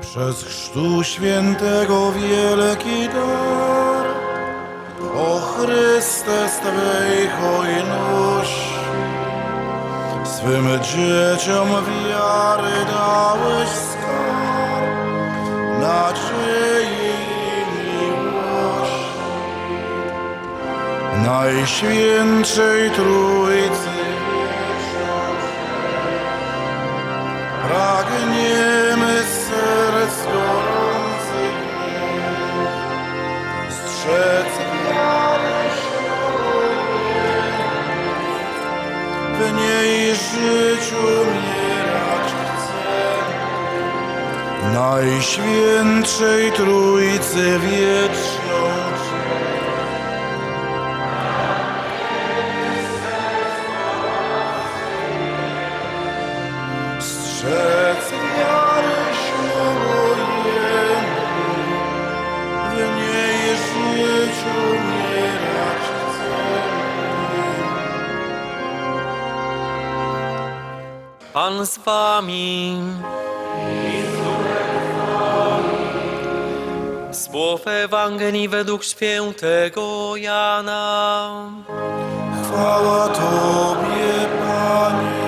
Przez chrztu świętego wielki dar, o Chryste Twej hojność, swym dzieciom wiary dałeś skarb, nadziei i miłości. Najświętszej Trójcy Pragniemy Z wami. Słowo Ewangelii według świętego Jana. Chwała Tobie, Panie.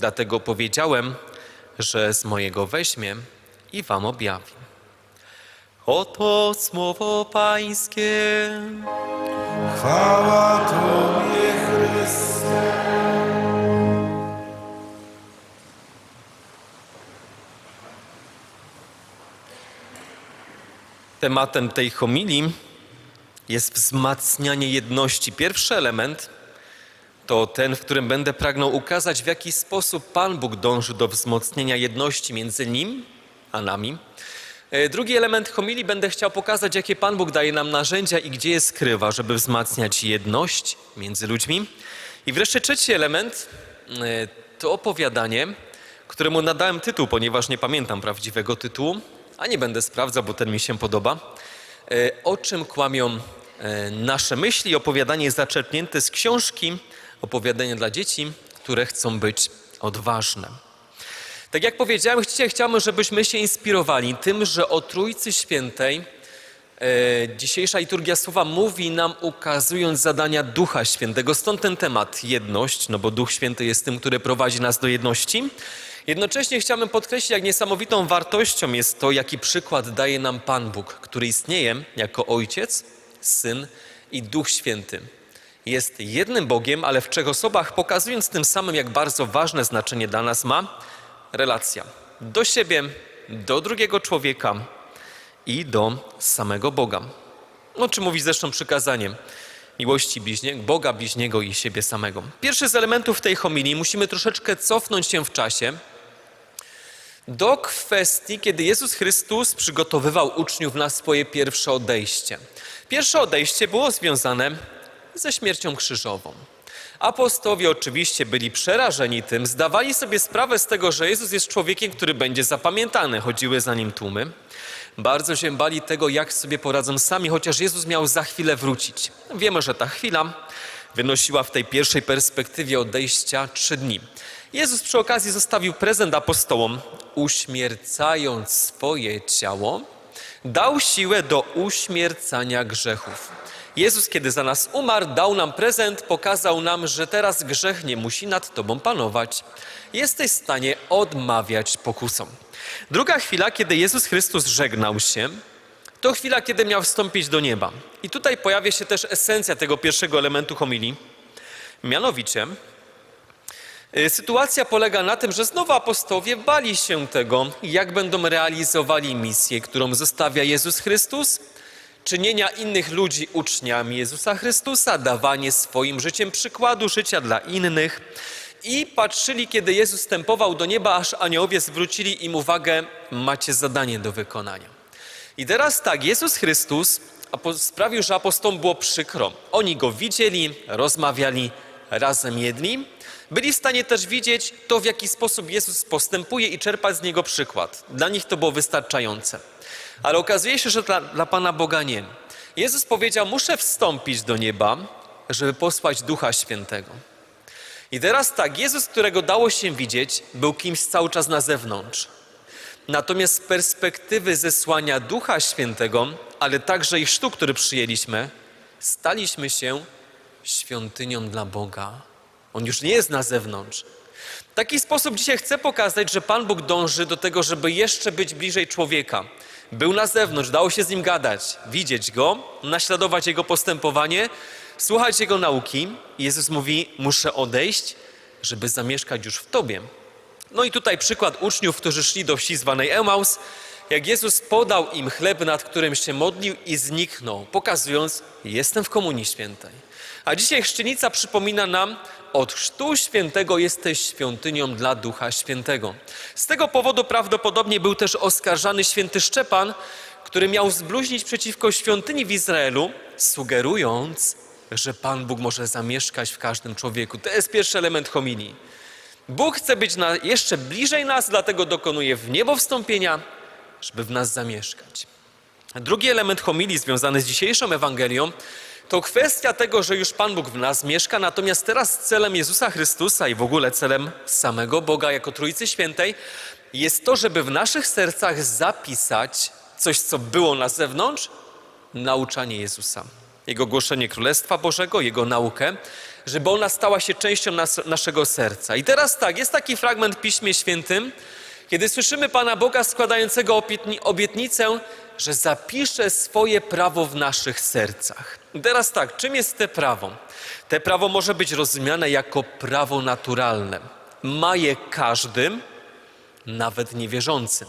Dlatego powiedziałem, że z mojego weźmie i wam objawi. Oto słowo Pańskie. Chwała Tobie, Chryste. Tematem tej homilii jest wzmacnianie jedności. Pierwszy element to ten, w którym będę pragnął ukazać, w jaki sposób Pan Bóg dąży do wzmocnienia jedności między Nim a nami. E, Drugi element homilii będę chciał pokazać, jakie Pan Bóg daje nam narzędzia i gdzie je skrywa, żeby wzmacniać jedność między ludźmi. I wreszcie trzeci element e, to opowiadanie, któremu nadałem tytuł, ponieważ nie pamiętam prawdziwego tytułu, a nie będę sprawdzał, bo ten mi się podoba. E, O czym kłamią nasze myśli? Opowiadanie zaczerpnięte z książki Opowiadanie dla dzieci, które chcą być odważne. Tak jak powiedziałem, dzisiaj chciałbym, żebyśmy się inspirowali tym, że o Trójcy Świętej e, dzisiejsza liturgia słowa mówi nam, ukazując zadania Ducha Świętego. Stąd ten temat jedność, no bo Duch Święty jest tym, który prowadzi nas do jedności. Jednocześnie chciałbym podkreślić, jak niesamowitą wartością jest to, jaki przykład daje nam Pan Bóg, który istnieje jako Ojciec, Syn i Duch Święty. Jest jednym Bogiem, ale w trzech osobach, pokazując tym samym, jak bardzo ważne znaczenie dla nas ma relacja do siebie, do drugiego człowieka i do samego Boga. No, czy mówi zresztą przykazaniem miłości bliźniego, Boga bliźniego i siebie samego. Pierwszy z elementów tej homilii musimy troszeczkę cofnąć się w czasie do kwestii, kiedy Jezus Chrystus przygotowywał uczniów na swoje pierwsze odejście. Pierwsze odejście było związane ze śmiercią krzyżową. Apostołowie oczywiście byli przerażeni tym, zdawali sobie sprawę z tego, że Jezus jest człowiekiem, który będzie zapamiętany. Chodziły za nim tłumy. Bardzo się bali tego, jak sobie poradzą sami, chociaż Jezus miał za chwilę wrócić. Wiemy, że ta chwila wynosiła w tej pierwszej perspektywie odejścia trzy dni. Jezus przy okazji zostawił prezent apostołom, uśmiercając swoje ciało, dał siłę do uśmiercania grzechów. Jezus, kiedy za nas umarł, dał nam prezent, pokazał nam, że teraz grzech nie musi nad tobą panować. Jesteś w stanie odmawiać pokusom. Druga chwila, kiedy Jezus Chrystus żegnał się, to chwila, kiedy miał wstąpić do nieba. I tutaj pojawia się też esencja tego pierwszego elementu homilii. Mianowicie, Y, Sytuacja polega na tym, że znowu apostołowie bali się tego, jak będą realizowali misję, którą zostawia Jezus Chrystus, czynienia innych ludzi uczniami Jezusa Chrystusa, dawanie swoim życiem przykładu życia dla innych. I patrzyli, kiedy Jezus stępował do nieba, aż aniołowie zwrócili im uwagę, macie zadanie do wykonania. I teraz tak, Jezus Chrystus sprawił, że apostołom było przykro. Oni go widzieli, rozmawiali, razem jedli. Byli w stanie też widzieć to, w jaki sposób Jezus postępuje i czerpać z niego przykład. Dla nich to było wystarczające. Ale okazuje się, że dla, dla Pana Boga nie. Jezus powiedział: Muszę wstąpić do nieba, żeby posłać Ducha Świętego. I teraz tak, Jezus, którego dało się widzieć, był kimś cały czas na zewnątrz. Natomiast z perspektywy zesłania Ducha Świętego, ale także i chrztu, który przyjęliśmy, staliśmy się świątynią dla Boga. On już nie jest na zewnątrz. W taki sposób dzisiaj chcę pokazać, że Pan Bóg dąży do tego, żeby jeszcze być bliżej człowieka. Był na zewnątrz, dało się z nim gadać, widzieć go, naśladować jego postępowanie, słuchać jego nauki. Jezus mówi: Muszę odejść, żeby zamieszkać już w tobie. No i tutaj przykład uczniów, którzy szli do wsi zwanej Emaus, jak Jezus podał im chleb, nad którym się modlił i zniknął, pokazując, jestem w Komunii Świętej. A dzisiaj chrzcienica przypomina nam, od chrztu świętego jesteś świątynią dla Ducha Świętego. Z tego powodu prawdopodobnie był też oskarżany święty Szczepan, który miał zbluźnić przeciwko świątyni w Izraelu, sugerując, że Pan Bóg może zamieszkać w każdym człowieku. To jest pierwszy element homilii. Bóg chce być na, jeszcze bliżej nas, dlatego dokonuje w niebo wstąpienia, żeby w nas zamieszkać. Drugi element homilii związany z dzisiejszą Ewangelią to kwestia tego, że już Pan Bóg w nas mieszka, natomiast teraz celem Jezusa Chrystusa i w ogóle celem samego Boga jako Trójcy Świętej jest to, żeby w naszych sercach zapisać coś, co było na zewnątrz, nauczanie Jezusa. Jego głoszenie Królestwa Bożego, Jego naukę, żeby ona stała się częścią nas, naszego serca. I teraz tak, jest taki fragment w Piśmie Świętym, kiedy słyszymy Pana Boga składającego obietni- obietnicę, że zapisze swoje prawo w naszych sercach. Teraz tak, czym jest te prawo? Te prawo może być rozumiane jako prawo naturalne. Ma je każdym, nawet niewierzącym.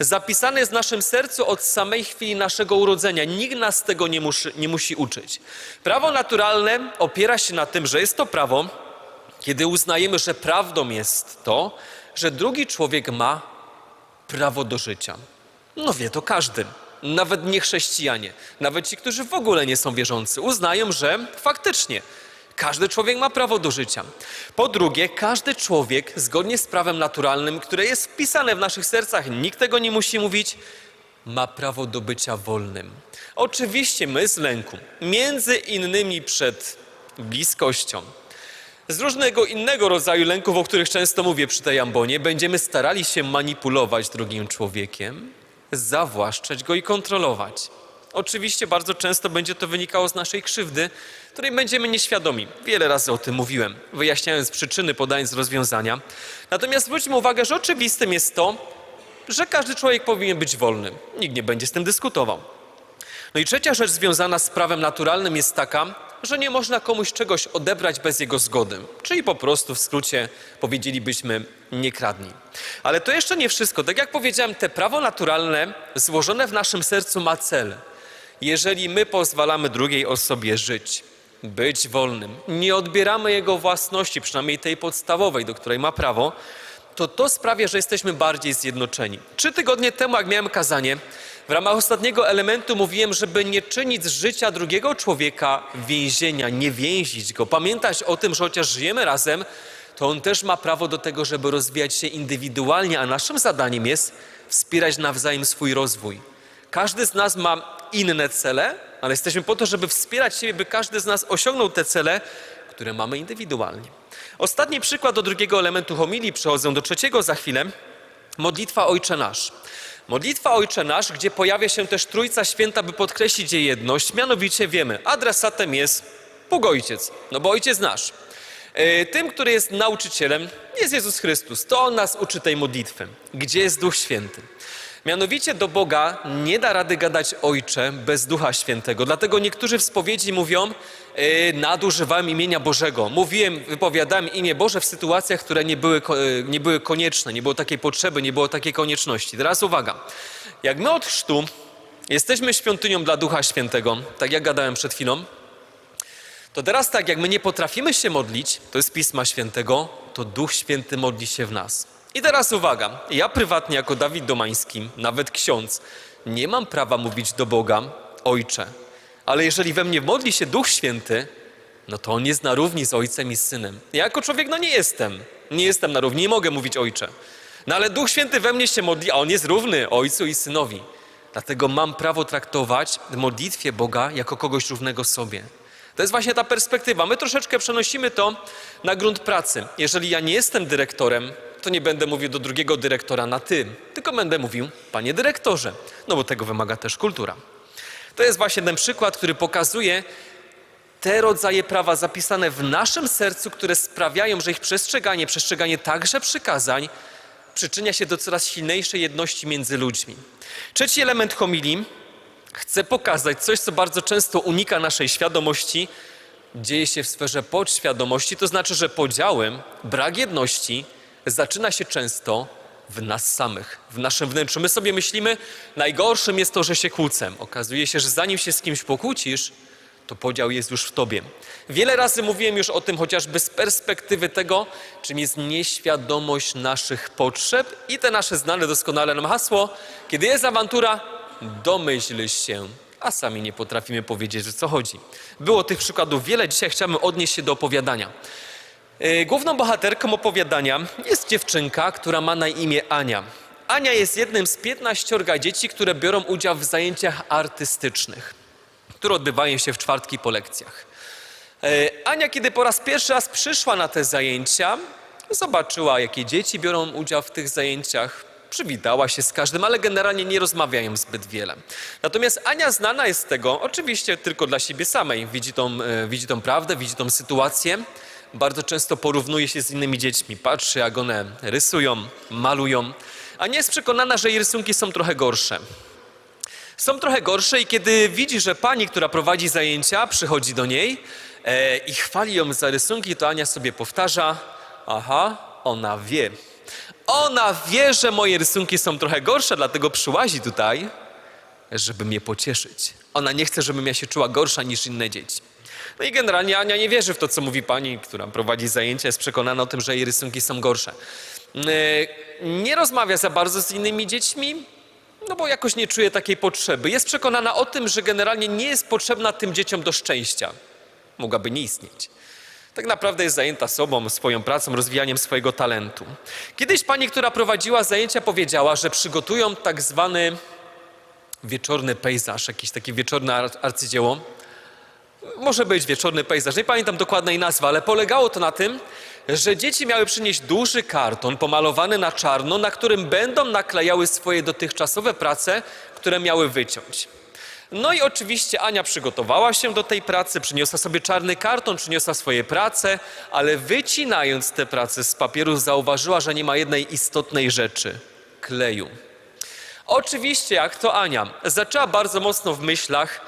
Zapisane jest w naszym sercu od samej chwili naszego urodzenia. Nikt nas tego nie nie musi uczyć. Prawo naturalne opiera się na tym, że jest to prawo, kiedy uznajemy, że prawdą jest to, że drugi człowiek ma prawo do życia. No wie to każdy. Nawet nie chrześcijanie, nawet ci, którzy w ogóle nie są wierzący, uznają, że faktycznie każdy człowiek ma prawo do życia. Po drugie, każdy człowiek, zgodnie z prawem naturalnym, które jest wpisane w naszych sercach, nikt tego nie musi mówić, ma prawo do bycia wolnym. Oczywiście my z lęku, między innymi przed bliskością, z różnego innego rodzaju lęków, o których często mówię przy tej ambonie, będziemy starali się manipulować drugim człowiekiem, zawłaszczać go i kontrolować. Oczywiście bardzo często będzie to wynikało z naszej krzywdy, której będziemy nieświadomi. Wiele razy o tym mówiłem, wyjaśniając przyczyny, podając rozwiązania. Natomiast zwróćmy uwagę, że oczywistym jest to, że każdy człowiek powinien być wolny. Nikt nie będzie z tym dyskutował. No i trzecia rzecz związana z prawem naturalnym jest taka, że nie można komuś czegoś odebrać bez jego zgody. Czyli po prostu w skrócie powiedzielibyśmy nie kradnij. Ale to jeszcze nie wszystko. Tak jak powiedziałem, te prawo naturalne złożone w naszym sercu ma cel. Jeżeli my pozwalamy drugiej osobie żyć, być wolnym, nie odbieramy jego własności, przynajmniej tej podstawowej, do której ma prawo, to to sprawia, że jesteśmy bardziej zjednoczeni. Trzy tygodnie temu, jak miałem kazanie, w ramach ostatniego elementu mówiłem, żeby nie czynić z życia drugiego człowieka więzienia, nie więzić go. Pamiętać o tym, że chociaż żyjemy razem, to on też ma prawo do tego, żeby rozwijać się indywidualnie, a naszym zadaniem jest wspierać nawzajem swój rozwój. Każdy z nas ma inne cele, ale jesteśmy po to, żeby wspierać siebie, by każdy z nas osiągnął te cele, które mamy indywidualnie. Ostatni przykład do drugiego elementu homilii, przechodzę do trzeciego za chwilę. Modlitwa Ojcze Nasz. Modlitwa Ojcze Nasz, gdzie pojawia się też Trójca Święta, by podkreślić jej jedność. Mianowicie wiemy, adresatem jest Bóg Ojciec, no bo Ojciec nasz. E, Tym, który jest nauczycielem, jest Jezus Chrystus. To On nas uczy tej modlitwy. Gdzie jest Duch Święty? Mianowicie do Boga nie da rady gadać Ojcze bez Ducha Świętego. Dlatego niektórzy w spowiedzi mówią, yy, nadużywałem imienia Bożego. Mówiłem, wypowiadałem imię Boże w sytuacjach, które nie były, yy, nie były konieczne, nie było takiej potrzeby, nie było takiej konieczności. Teraz uwaga. Jak my od chrztu jesteśmy świątynią dla Ducha Świętego, tak jak gadałem przed chwilą, to teraz tak, jak my nie potrafimy się modlić, to jest Pisma Świętego, to Duch Święty modli się w nas. I teraz uwaga, ja prywatnie jako Dawid Domański, nawet ksiądz, nie mam prawa mówić do Boga, Ojcze. Ale jeżeli we mnie modli się Duch Święty, no to On jest na równi z Ojcem i Synem. Ja jako człowiek, no nie jestem. Nie jestem na równi, nie mogę mówić Ojcze. No ale Duch Święty we mnie się modli, a On jest równy Ojcu i Synowi. Dlatego mam prawo traktować w modlitwie Boga jako kogoś równego sobie. To jest właśnie ta perspektywa. My troszeczkę przenosimy to na grunt pracy. Jeżeli ja nie jestem dyrektorem, to nie będę mówił do drugiego dyrektora na ty, tylko będę mówił, panie dyrektorze, no bo tego wymaga też kultura. To jest właśnie ten przykład, który pokazuje te rodzaje prawa zapisane w naszym sercu, które sprawiają, że ich przestrzeganie, przestrzeganie także przykazań, przyczynia się do coraz silniejszej jedności między ludźmi. Trzeci element homilii Chcę pokazać coś, co bardzo często unika naszej świadomości, dzieje się w sferze podświadomości, to znaczy, że podziałem, brak jedności zaczyna się często w nas samych, w naszym wnętrzu. My sobie myślimy, najgorszym jest to, że się kłócę. Okazuje się, że zanim się z kimś pokłócisz, to podział jest już w tobie. Wiele razy mówiłem już o tym chociażby z perspektywy tego, czym jest nieświadomość naszych potrzeb i te nasze znane doskonale nam hasło, kiedy jest awantura, domyśl się, a sami nie potrafimy powiedzieć, o co chodzi. Było tych przykładów wiele, dzisiaj chciałbym odnieść się do opowiadania. Yy, Główną bohaterką opowiadania jest dziewczynka, która ma na imię Ania. Ania jest jednym z 15 dzieci, które biorą udział w zajęciach artystycznych, które odbywają się w czwartki po lekcjach. E, Ania, kiedy po raz pierwszy raz przyszła na te zajęcia, zobaczyła, jakie dzieci biorą udział w tych zajęciach, przywitała się z każdym, ale generalnie nie rozmawiają zbyt wiele. Natomiast Ania znana jest z tego, oczywiście tylko dla siebie samej, widzi tą, e, widzi tą prawdę, widzi tą sytuację, bardzo często porównuje się z innymi dziećmi, patrzy, jak one rysują, malują, a nie jest przekonana, że jej rysunki są trochę gorsze. Są trochę gorsze i kiedy widzi, że pani, która prowadzi zajęcia, przychodzi do niej e, i chwali ją za rysunki, to Ania sobie powtarza, aha, ona wie. Ona wie, że moje rysunki są trochę gorsze, dlatego przyłazi tutaj, żeby mnie pocieszyć. Ona nie chce, żebym ja się czuła gorsza niż inne dzieci. No i generalnie Ania nie wierzy w to, co mówi pani, która prowadzi zajęcia, jest przekonana o tym, że jej rysunki są gorsze. E, Nie rozmawia za bardzo z innymi dziećmi, no bo jakoś nie czuje takiej potrzeby. Jest przekonana o tym, że generalnie nie jest potrzebna tym dzieciom do szczęścia. Mogłaby nie istnieć. Tak naprawdę jest zajęta sobą, swoją pracą, rozwijaniem swojego talentu. Kiedyś pani, która prowadziła zajęcia, powiedziała, że przygotują tak zwany wieczorny pejzaż, jakieś takie wieczorne ar- arcydzieło. Może być wieczorny pejzaż, nie pamiętam dokładnej nazwy, ale polegało to na tym, że dzieci miały przynieść duży karton pomalowany na czarno, na którym będą naklejały swoje dotychczasowe prace, które miały wyciąć. No i oczywiście Ania przygotowała się do tej pracy, przyniosła sobie czarny karton, przyniosła swoje prace, ale wycinając te prace z papieru zauważyła, że nie ma jednej istotnej rzeczy kleju. Oczywiście, jak to Ania, zaczęła bardzo mocno w myślach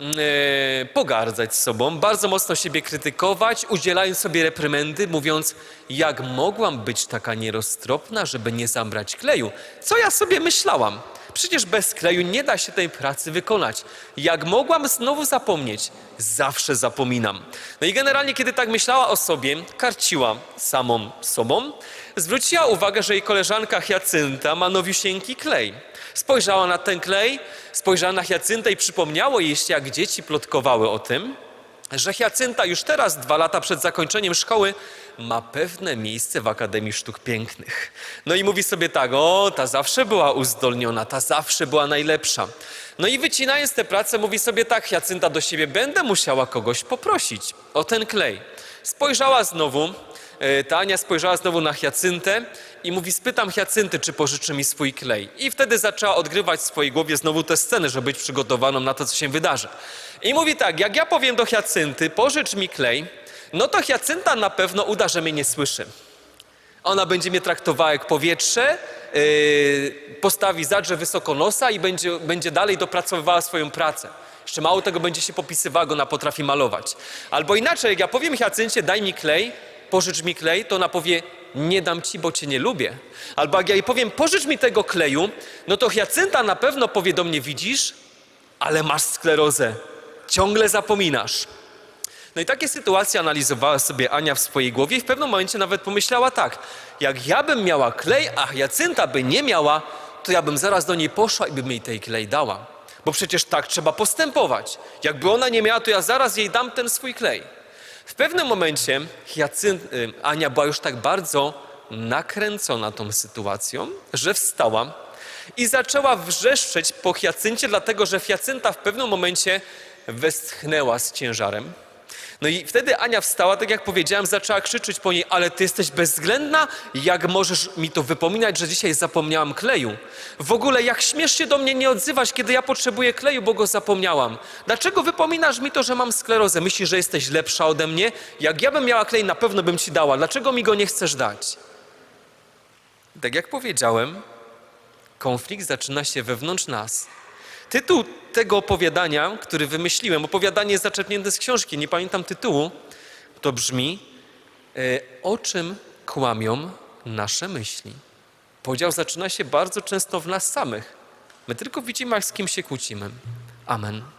e, pogardzać sobą, bardzo mocno siebie krytykować, udzielając sobie reprymendy, mówiąc, jak mogłam być taka nieroztropna, żeby nie zabrać kleju. Co ja sobie myślałam? Przecież bez kleju nie da się tej pracy wykonać. Jak mogłam znowu zapomnieć? Zawsze zapominam. No i generalnie, kiedy tak myślała o sobie, karciła samą sobą, zwróciła uwagę, że jej koleżanka Hiacynta ma nowiusieńki klej. Spojrzała na ten klej, spojrzała na Hiacyntę i przypomniało jej się, jak dzieci plotkowały o tym, że Hiacynta już teraz, dwa lata przed zakończeniem szkoły, ma pewne miejsce w Akademii Sztuk Pięknych. No i mówi sobie tak, o, ta zawsze była uzdolniona, ta zawsze była najlepsza. No i wycinając tę pracę, mówi sobie tak, Hiacynta do siebie, będę musiała kogoś poprosić o ten klej. Spojrzała znowu, e, ta Ania spojrzała znowu na Hiacyntę i mówi, spytam Hiacynty, czy pożyczy mi swój klej. I wtedy zaczęła odgrywać w swojej głowie znowu tę scenę, żeby być przygotowaną na to, co się wydarzy. I mówi tak, jak ja powiem do Hiacynty, pożycz mi klej, no to Hiacynta na pewno uda, że mnie nie słyszy. Ona będzie mnie traktowała jak powietrze, yy, postawi zadrze wysoko nosa i będzie, będzie dalej dopracowywała swoją pracę. Jeszcze mało tego, będzie się popisywała, ona potrafi malować. Albo inaczej, jak ja powiem Hiacyncie, daj mi klej, pożycz mi klej, to ona powie, nie dam ci, bo cię nie lubię. Albo jak ja jej powiem, pożycz mi tego kleju, no to Hiacynta na pewno powie do mnie, widzisz, ale masz sklerozę. Ciągle zapominasz. No i takie sytuacje analizowała sobie Ania w swojej głowie i w pewnym momencie nawet pomyślała tak, jak ja bym miała klej, a Jacynta by nie miała, to ja bym zaraz do niej poszła i bym jej tej klej dała. Bo przecież tak trzeba postępować. Jakby ona nie miała, to ja zaraz jej dam ten swój klej. W pewnym momencie Jacyn, y, Ania była już tak bardzo nakręcona tą sytuacją, że wstała i zaczęła wrzeszczeć po Hiacyncie, dlatego że Hiacynta w pewnym momencie westchnęła z ciężarem. No i wtedy Ania wstała, tak jak powiedziałem, zaczęła krzyczeć po niej, ale ty jesteś bezwzględna? Jak możesz mi to wypominać, że dzisiaj zapomniałam kleju? W ogóle jak śmiesz się do mnie nie odzywać, kiedy ja potrzebuję kleju, bo go zapomniałam? Dlaczego wypominasz mi to, że mam sklerozę? Myślisz, że jesteś lepsza ode mnie? Jak ja bym miała klej, na pewno bym ci dała. Dlaczego mi go nie chcesz dać? Tak jak powiedziałem, konflikt zaczyna się wewnątrz nas. Tytuł tego opowiadania, który wymyśliłem, opowiadanie zaczerpnięte z książki, nie pamiętam tytułu, to brzmi e, O czym kłamią nasze myśli? Podział zaczyna się bardzo często w nas samych. My tylko widzimy, jak z kim się kłócimy. Amen.